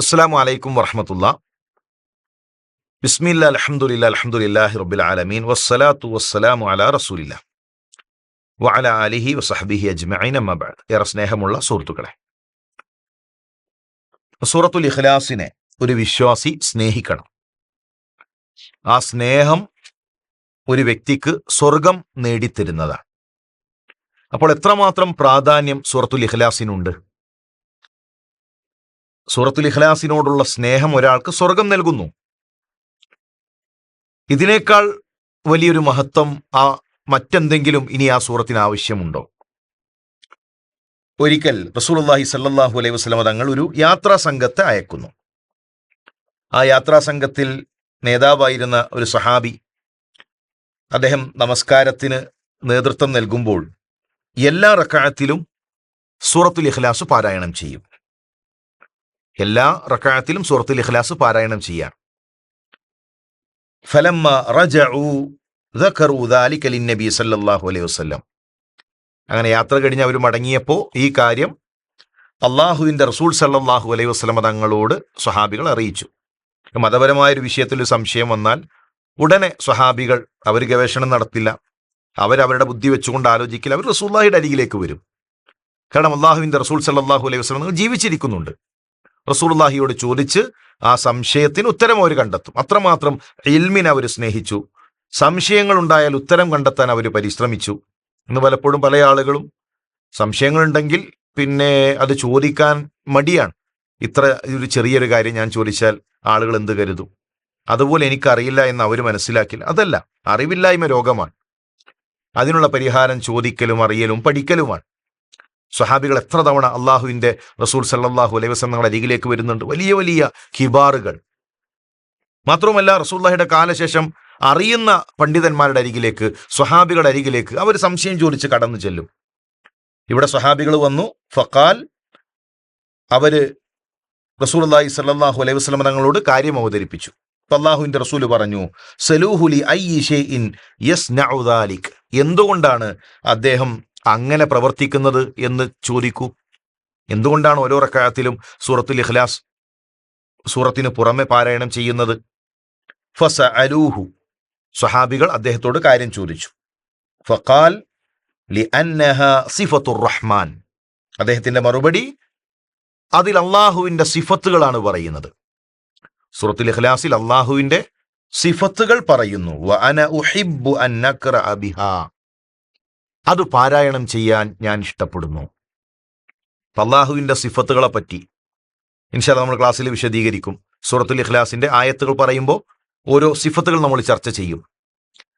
അസ്സാം വലൈക്കും വറഹമത്തുള്ള. ബിസ്മില്ല അലഹമുല്ല അലഹമുല്ലാഹി ആലമീൻ. വസ്സലാത്തു വസ്സലാമു അല റസൂലില്ല. വഅല അലിഹി വസഹബിഹി അജ്മഈൻ അമ്മബാദ് ഏറെ സ്നേഹമുള്ള സുഹൃത്തുക്കളെ. സൂറത്തുൽ ഇഖ്ലാസിനെ ഒരു വിശ്വാസി സ്നേഹിക്കണം. ആ സ്നേഹം ഒരു വ്യക്തിക്ക് സ്വർഗം നേടിത്തരുന്നതാണ്. അപ്പോൾ എത്രമാത്രം പ്രാധാന്യം സൂറത്തുൽ ഇഖ്ലാസിനുണ്ട്? സൂറത്തുൽ ഇഖ്ലാസിനോടുള്ള സ്നേഹം ഒരാൾക്ക് സ്വർഗം നൽകുന്നു. ഇതിനേക്കാൾ വലിയൊരു മഹത്വം ആ മറ്റെന്തെങ്കിലും ഇനി ആ സൂറത്തിന് ആവശ്യമുണ്ടോ? ഒരിക്കൽ റസൂലുള്ളാഹി സല്ലാഹു അലൈഹി വസ്ലമ തങ്ങൾ ഒരു യാത്രാ സംഘത്തെ അയക്കുന്നു. ആ യാത്രാ സംഘത്തിൽ നേതാവായിരുന്ന ഒരു സഹാബി അദ്ദേഹം നമസ്കാരത്തിന് നേതൃത്വം നൽകുമ്പോൾ എല്ലാ റക്കായത്തിലും സൂറത്തുൽ ഇഖ്ലാസ് പാരായണം ചെയ്യും. എല്ലാ റക്കായത്തിലും സൂറത്തിൽ ഇഖ്ലാസ് പാരായണം ചെയ്യാം. ഫലമ്മ നബി സല്ലാഹു അലൈഹി വസ്ലം അങ്ങനെ യാത്ര കഴിഞ്ഞ് അവർ മടങ്ങിയപ്പോൾ ഈ കാര്യം അള്ളാഹുവിന്റെ റസൂൽ സല്ലാഹു അലൈഹി വസ്ലമ തങ്ങളോട് സ്വഹാബികൾ അറിയിച്ചു. മതപരമായ ഒരു വിഷയത്തിൽ സംശയം വന്നാൽ ഉടനെ സ്വഹാബികൾ അവർ ഗവേഷണം നടത്തില്ല. അവരവരുടെ ബുദ്ധി വെച്ചുകൊണ്ട് ആലോചിക്കില്ല. അവർ റസൂള്ളാഹിയുടെ അരികിലേക്ക് വരും. കാരണം അള്ളാഹുവിന്റെ റസൂൽ സല്ലാഹു അലൈഹി വസ്ലം ജീവിച്ചിരിക്കുന്നുണ്ട്. റസൂലുള്ളാഹിയോട് ചോദിച്ച് ആ സംശയത്തിന് ഉത്തരം അവർ കണ്ടെത്തും. അത്രമാത്രം ഇൽമിനെ അവർ സ്നേഹിച്ചു. സംശയങ്ങൾ ഉണ്ടായാൽ ഉത്തരം കണ്ടെത്താൻ അവർ പരിശ്രമിച്ചു. ഇന്ന് പലപ്പോഴും പല ആളുകളും സംശയങ്ങളുണ്ടെങ്കിൽ പിന്നെ അത് ചോദിക്കാൻ മടിയാണ്. ഇത്ര ഒരു ചെറിയൊരു കാര്യം ഞാൻ ചോദിച്ചാൽ ആളുകൾ എന്ത് കരുതും? അതുപോലെ എനിക്കറിയില്ല എന്ന് അവർ മനസ്സിലാക്കില്ല. അതല്ല അറിവില്ലായ്മ രോഗമാണ്. അതിനുള്ള പരിഹാരം ചോദിക്കലും അറിയലും പഠിക്കലുമാണ്. സ്വഹാബികൾ എത്ര തവണ അള്ളാഹുവിന്റെ റസൂൽ സല്ലാഹു അലൈഹി വസ്ലം അരികിലേക്ക് വരുന്നുണ്ട്. വലിയ വലിയ കിബാറുകൾ മാത്രവുമല്ല റസൂല്ലാഹിയുടെ കാലശേഷം അറിയുന്ന പണ്ഡിതന്മാരുടെ അരികിലേക്ക് സ്വഹാബികളുടെ അരികിലേക്ക് അവർ സംശയം ചോദിച്ച് കടന്നു ചെല്ലും. ഇവിടെ സ്വഹാബികൾ വന്നു. ഫക്കാൽ അവർ റസൂൽ അള്ളാഹി സല്ലാഹു അലൈഹി വസ്ലം തങ്ങളോട് കാര്യം അവതരിപ്പിച്ചു. അള്ളാഹുവിന്റെ റസൂൽ പറഞ്ഞു സലൂഹുലി ഐ ഇൻ യസ് എന്തുകൊണ്ടാണ് അദ്ദേഹം അങ്ങനെ പ്രവർത്തിക്കുന്നത് എന്ന് ചോദിക്കൂ. എന്തുകൊണ്ടാണ് ഓരോ റക്കായത്തിലും സൂറത്തുൽ ഇഖ്ലാസ് സൂറത്തിന് പുറമെ പാരായണം ചെയ്യുന്നത്? ഫസ അലൂഹു സ്വഹാബികൾ അദ്ദേഹത്തോട് കാര്യം ചോദിച്ചു. ഫക്കാൽ ലി സിഫത്തുർ റഹ്മാൻ. അദ്ദേഹത്തിന്റെ മറുപടി അതിൽ അള്ളാഹുവിന്റെ സിഫത്തുകളാണ് പറയുന്നത്. സൂറത്തുൽ ഇഖ്ലാസിൽ അള്ളാഹുവിന്റെ സിഫത്തുകൾ പറയുന്നു. വ അന ഉഹിബ്ബു അൻ നഖ്റഅ ബിഹാ. അത് പാരായണം ചെയ്യാൻ ഞാൻ ഇഷ്ടപ്പെടുന്നു. അള്ളാഹുവിന്റെ സിഫത്തുകളെ പറ്റി ഇൻഷാ നമ്മൾ ക്ലാസ്സിൽ വിശദീകരിക്കും. സൂറത്തുൽ ഇഖ്ലാസിന്റെ ആയത്തുകൾ പറയുമ്പോൾ ഓരോ സിഫത്തുകൾ നമ്മൾ ചർച്ച ചെയ്യും.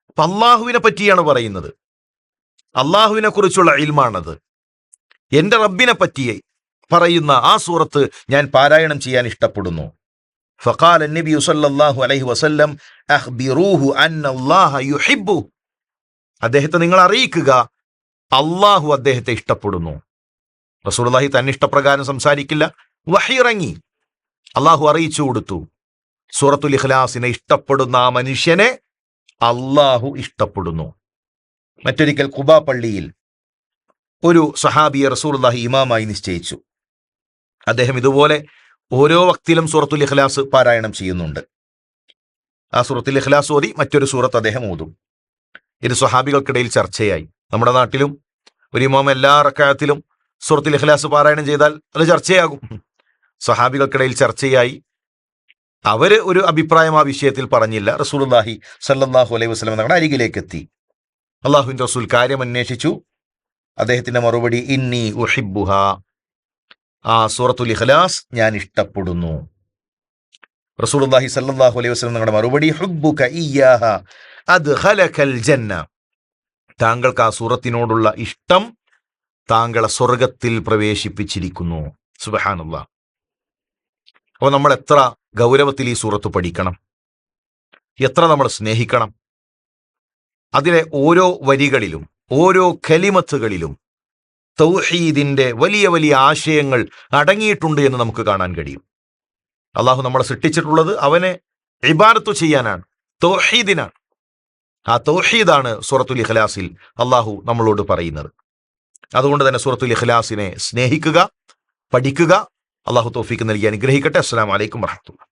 അപ്പൊ അള്ളാഹുവിനെ പറ്റിയാണ് പറയുന്നത്. അള്ളാഹുവിനെ കുറിച്ചുള്ള ഇൽമാണത്. എന്റെ റബ്ബിനെ പറ്റി പറയുന്ന ആ സൂറത്ത് ഞാൻ പാരായണം ചെയ്യാൻ ഇഷ്ടപ്പെടുന്നു. ഫഖാൽ നബി സല്ലല്ലാഹു അലൈഹി വസല്ലം അഖ്ബിറൂഹു അൻ യുഹിബ്ബു. അദ്ദേഹത്തെ നിങ്ങൾ അറിയിക്കുക. അള്ളാഹു അദ്ദേഹത്തെ ഇഷ്ടപ്പെടുന്നു. റസൂലുള്ളാഹി തന്നെ ഇഷ്ടപ്രകാരം സംസാരിക്കില്ല. വഹിറങ്ങി അള്ളാഹു അറിയിച്ചു കൊടുത്തു. സൂറത്തുൽ ഇഖ്ലാസിനെ ഇഷ്ടപ്പെടുന്ന ആ മനുഷ്യനെ അള്ളാഹു ഇഷ്ടപ്പെടുന്നു. മറ്റൊരിക്കൽ കുബാ പള്ളിയിൽ ഒരു സഹാബിയെ റസൂലുള്ളാഹി ഇമാമായി നിശ്ചയിച്ചു. അദ്ദേഹം ഇതുപോലെ ഓരോ വക്തിയിലും സൂറത്തുൽ ഇഖ്ലാസ് പാരായണം ചെയ്യുന്നുണ്ട്. ആ സൂറത്തുൽ ഇഖ്ലാസ് ഓതി മറ്റൊരു സൂറത്ത് അദ്ദേഹം ഓതും. ഇത് സ്വഹാബികൾക്കിടയിൽ ചർച്ചയായി. നമ്മുടെ നാട്ടിലും ഒരു ഇമാം എല്ലാ റക്കായത്തിലും സുഹൃത്തിൽ ഇഖ്ലാസ് പാരായണം ചെയ്താൽ അത് ചർച്ചയാകും. സ്വഹാബികൾക്കിടയിൽ ചർച്ചയായി. അവർ ഒരു അഭിപ്രായം ആ വിഷയത്തിൽ പറഞ്ഞില്ല. റസൂൽഹി സല്ലാഹു അലൈഹി വസ്ലം നമ്മുടെ അരികിലേക്ക് എത്തി. അള്ളാഹുവിന്റെ റസൂൽ കാര്യം അന്വേഷിച്ചു. അദ്ദേഹത്തിന്റെ മറുപടി ഇന്നി ഉഷിബുഹ ആ സൂറത്തുൽ ഇഖ്ലാസ് ഞാൻ ഇഷ്ടപ്പെടുന്നു. റസൂലുള്ളാഹി സല്ലാഹു അലൈഹി വസ്ലം നമ്മുടെ മറുപടി ഹുബ്ബുക അത് ജന്ന. താങ്കൾക്ക് ആ സൂറത്തിനോടുള്ള ഇഷ്ടം താങ്കളെ സ്വർഗത്തിൽ പ്രവേശിപ്പിച്ചിരിക്കുന്നു. സുബഹാനുള്ള അപ്പോൾ നമ്മൾ എത്ര ഗൗരവത്തിൽ ഈ സൂറത്ത് പഠിക്കണം? എത്ര നമ്മൾ സ്നേഹിക്കണം? അതിലെ ഓരോ വരികളിലും ഓരോ കലിമത്തുകളിലും തൗഹീദിന്റെ വലിയ വലിയ ആശയങ്ങൾ അടങ്ങിയിട്ടുണ്ട് എന്ന് നമുക്ക് കാണാൻ കഴിയും. അള്ളാഹു നമ്മളെ സൃഷ്ടിച്ചിട്ടുള്ളത് അവനെ ഇബാരത്തു ചെയ്യാനാണ് തൗഹീദിനാണ്. ആ തൗഹീദാണ് സൂറത്തുൽ ഇഖ്ലാസിൽ അള്ളാഹു നമ്മളോട് പറയുന്നത്. അതുകൊണ്ട് തന്നെ സൂറത്തുൽ ഇഖ്ലാസിനെ സ്നേഹിക്കുക പഠിക്കുക. അള്ളാഹു തോഫീക്ക് നൽകി. അനുഗ്രഹിക്കട്ടെ. അസ്സാം വലൈക്കും വർഹമത്തുള്ള